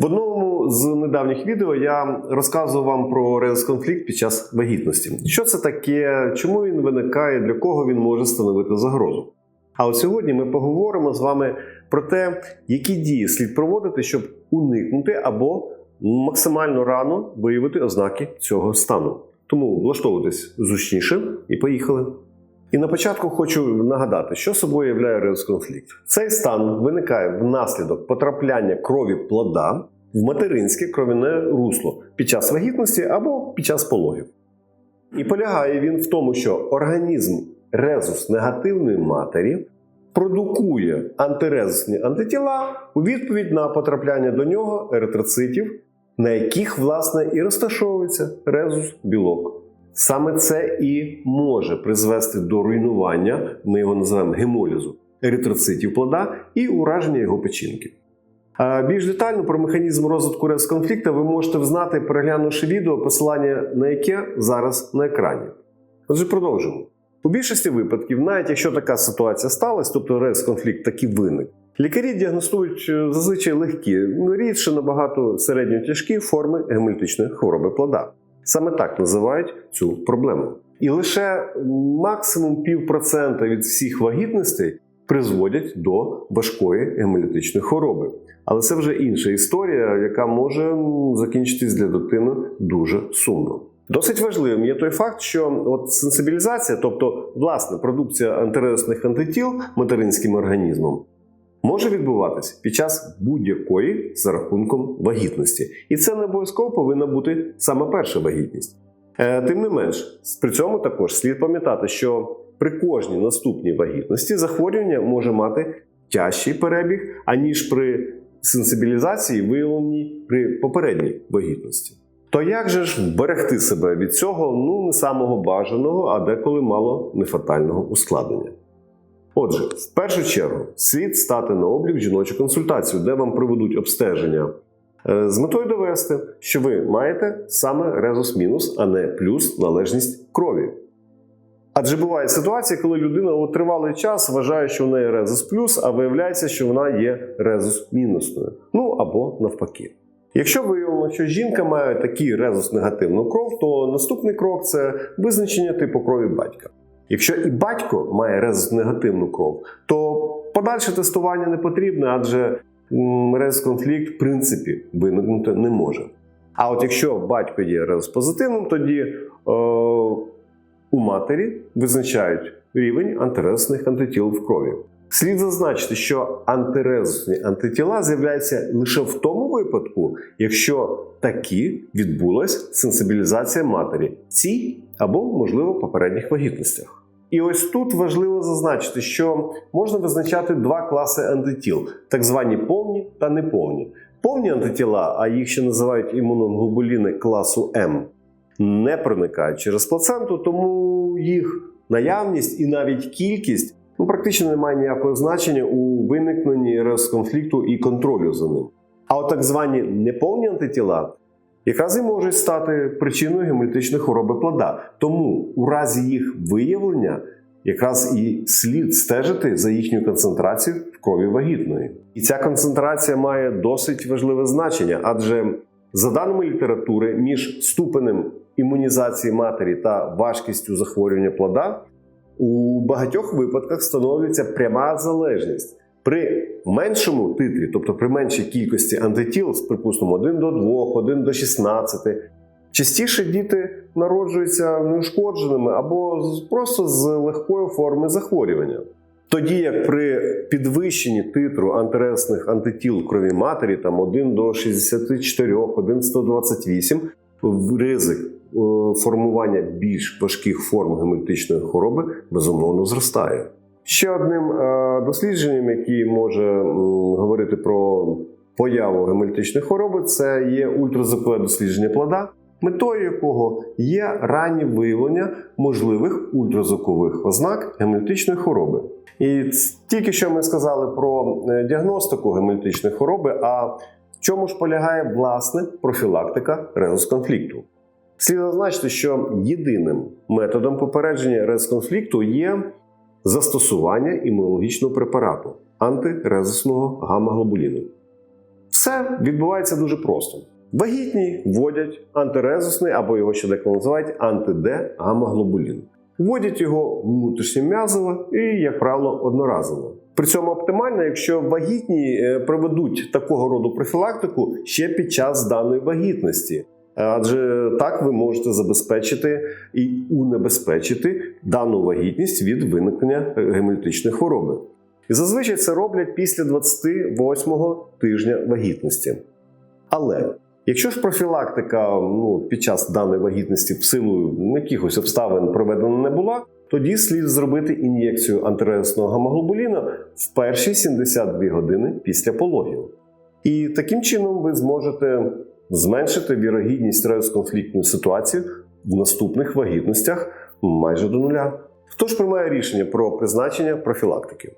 В одному з недавніх відео я розказував вам про резус-конфлікт під час вагітності. Що це таке, чому він виникає, для кого він може становити загрозу. А от сьогодні ми поговоримо з вами про те, які дії слід проводити, щоб уникнути або максимально рано виявити ознаки цього стану. Тому влаштовуйтесь зручніше і поїхали. І на початку хочу нагадати, що собою являє резус-конфлікт. Цей стан виникає внаслідок потрапляння крові плода в материнське кров'яне русло під час вагітності або під час пологів. І полягає він в тому, що організм резус негативної матері продукує антирезусні антитіла у відповідь на потрапляння до нього еритроцитів, на яких, власне, і розташовується резус білок. Саме це і може призвести до руйнування, ми його називаємо гемолізу, еритроцитів плода і ураження його печінки. Більш детально про механізм розвитку резус-конфлікту ви можете взнати, переглянувши відео, посилання на яке зараз на екрані. Отже, продовжимо. У більшості випадків, навіть якщо така ситуація сталася, тобто резус-конфлікт таки виник, лікарі діагностують е, зазвичай легкі, ну рідше набагато середньо-тяжкі форми гемолітичної хвороби плода. Саме так називають цю проблему. І лише максимум півпроцента від всіх вагітностей призводять до важкої гемолітичної хвороби. Але це вже інша історія, яка може закінчитись для дитини дуже сумно. Досить важливим є той факт, що от сенсибілізація, тобто власне продукція антирезусних антитіл материнським організмом, може відбуватися під час будь-якої за рахунком вагітності. І це не обов'язково повинна бути саме перша вагітність. Е, Тим не менш, при цьому також слід пам'ятати, що при кожній наступній вагітності захворювання може мати тяжчий перебіг, аніж при сенсибілізації, виявленій при попередній вагітності. То як же ж вберегти себе від цього ну не самого бажаного, а деколи мало нефатального ускладнення? Отже, в першу чергу слід стати на облік жіночу консультацію, де вам проведуть обстеження е, з метою довести, що ви маєте саме резус мінус, а не плюс належність крові. Адже буває ситуація, коли людина у тривалий час вважає, що в неї резус плюс, а виявляється, що вона є резус мінусною. Ну або навпаки. Якщо виявлено, що жінка має такий резус негативну кров, то наступний крок це визначення типу крові батька. Якщо і батько має резус негативну кров, то подальше тестування не потрібне, адже резус-конфлікт в принципі виникнути не може. А от якщо батько є резус позитивним, тоді е, у матері визначають рівень антирезусних антитіл в крові. Слід зазначити, що антирезусні антитіла з'являються лише в тому випадку, якщо таки відбулася сенсибілізація матері цій або, можливо, попередніх вагітностях. І ось тут важливо зазначити, що можна визначати два класи антитіл: так звані повні та неповні. Повні антитіла, а їх ще називають імуноглобуліни класу М, не проникають через плаценту, тому їх наявність і навіть кількість ну, практично не має ніякого значення у виникненні резус-конфлікту і контролю за ним. А от так звані неповні антитіла якраз і можуть стати причиною гемолітичної хвороби плода. Тому у разі їх виявлення якраз і слід стежити за їхньою концентрацією в крові вагітної. І ця концентрація має досить важливе значення, адже за даними літератури, між ступенем імунізації матері та важкістю захворювання плода у багатьох випадках встановлюється пряма залежність. При меншому титрі, тобто при меншій кількості антитіл, припустимо, 1 до 2, 1 до 16, частіше діти народжуються неушкодженими або просто з легкої форми захворювання. Тоді як при підвищенні титру антиресних антитіл крові матері, там 1 до 64, 1 128, ризик е, формування більш важких форм гемолітичної хвороби безумовно зростає. Ще одним е, дослідженням, яке може говорити про появу гемолітичної хвороби, це є ультразвукове дослідження плода, метою якого є раннє виявлення можливих ультразвукових ознак гемолітичної хвороби. І тільки що ми сказали про е, діагностику гемолітичної хвороби, а в чому ж полягає власне профілактика резус-конфлікту? Слід зазначити, що єдиним методом попередження резус-конфлікту є застосування імунологічного препарату антирезусного гамма-глобуліну. Все відбувається дуже просто. Вагітні вводять антирезусний або його ще деколи називають анти-Д гамаглобулін. Вводять його внутрішньом'язово і, як правило, одноразово. При цьому оптимально, якщо вагітні е, проведуть такого роду профілактику ще під час даної вагітності. Адже так ви можете забезпечити і унебезпечити дану вагітність від виникнення гемолітичної хвороби. І зазвичай це роблять після 28-го тижня вагітності. Але якщо ж профілактика ну, під час даної вагітності в силу якихось обставин проведена не була, тоді слід зробити ін'єкцію антирезусного гамоглобуліна в перші 72 години після пологів. І таким чином ви зможете зменшити вірогідність резус-конфліктної ситуації в наступних вагітностях майже до нуля. Хто ж приймає рішення про призначення профілактики?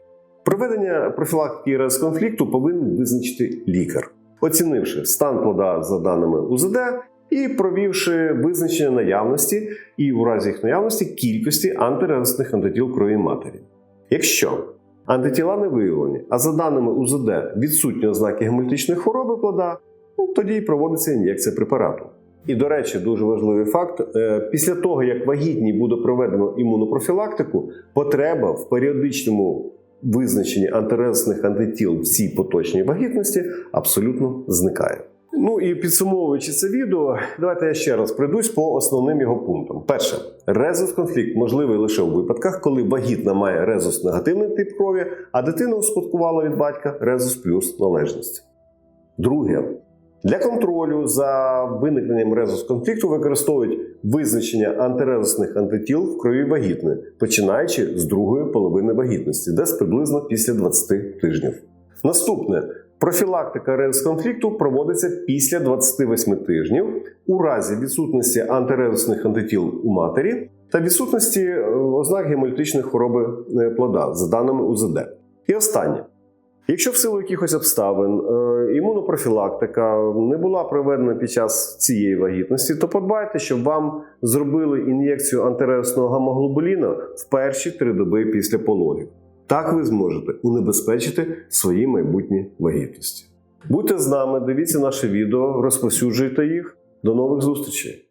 Проведення профілактики резус-конфлікту повинен визначити лікар, оцінивши стан плода за даними УЗД і провівши визначення наявності і у разі їх наявності кількості антирезусних антитіл крові матері. Якщо антитіла не виявлені, а за даними УЗД відсутні ознаки гемолітичної хвороби плода, ну, тоді і проводиться ін'єкція препарату. І, до речі, дуже важливий факт: е, після того, як вагітній буде проведено імунопрофілактику, потреба в періодичному визначенні антирезусних антитіл в цій поточній вагітності абсолютно зникає. Ну і підсумовуючи це відео, давайте я ще раз пройдусь по основним його пунктам. Перше, резус-конфлікт можливий лише у випадках, коли вагітна має резус негативний тип крові, а дитина успадкувала від батька резус плюс належність. Друге, для контролю за виникненням резус-конфлікту використовують визначення антирезусних антитіл в крові вагітної, починаючи з другої половини вагітності, десь приблизно після 20 тижнів. Наступне профілактика резус-конфлікту проводиться після 28 тижнів у разі відсутності антирезусних антитіл у матері та відсутності е, ознак гемолітичної хвороби е, плода за даними УЗД. І останнє. Якщо в силу якихось обставин е, імунопрофілактика не була проведена під час цієї вагітності, то подбайте, щоб вам зробили ін'єкцію антирезусного гамоглобуліна в перші три доби після пологів. Так ви зможете унебезпечити свої майбутні вагітності. Будьте з нами, дивіться наше відео, розповсюджуйте їх. До нових зустрічей!